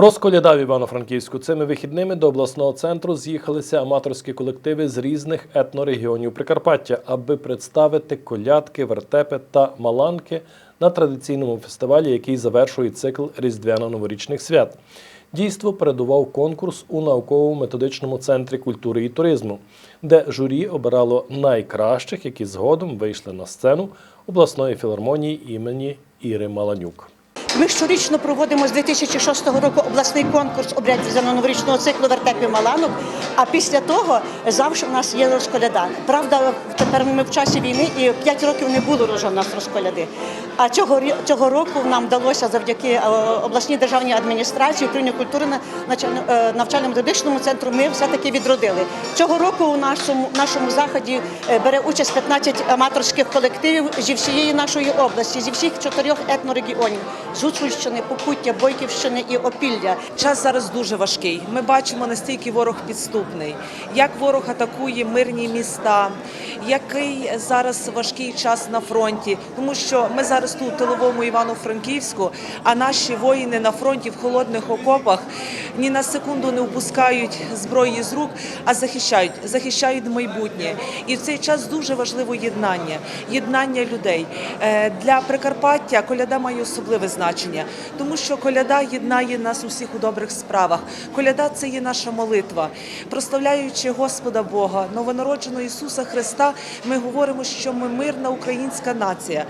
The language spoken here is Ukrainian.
Розколяда в Івано-Франківську цими вихідними до обласного центру з'їхалися аматорські колективи з різних етнорегіонів Прикарпаття, аби представити колядки, вертепи та маланки на традиційному фестивалі, який завершує цикл різдвяно-новорічних свят. Дійство передував конкурс у науково-методичному центрі культури і туризму, де журі обирало найкращих, які згодом вийшли на сцену обласної філармонії імені Іри Маланюк. Ми щорічно проводимо з 2006 року обласний конкурс обрядів новорічного циклу вертепів Маланок. А після того завжди в нас є розколяда. Правда, тепер ми в часі війни і 5 років не було в нас розколяди. А цього цього року нам вдалося завдяки е, обласній державній адміністрації, управлінню культури навчально- е, навчально-методичному центру. Ми все таки відродили. Цього року у нашому нашому заході е, бере участь 15 аматорських колективів зі всієї нашої області, зі всіх чотирьох етнорегіонів з Гуцульщини, Покуття, Бойківщини і Опілля. Час зараз дуже важкий. Ми бачимо настільки ворог підступний, як ворог атакує мирні міста, який зараз важкий час на фронті, тому що ми зараз тут, у тиловому Івано-Франківську, а наші воїни на фронті в холодних окопах ні на секунду не впускають зброї з рук, а захищають, захищають майбутнє. І в цей час дуже важливо єднання, єднання людей. Е, Для Прикарпаття коляда має особливе значення, тому що коляда єднає нас усіх у добрих справах. Коляда це є наша молитва. Прославляючи Господа Бога, новонародженого Ісуса Христа, ми говоримо, що ми мирна українська нація.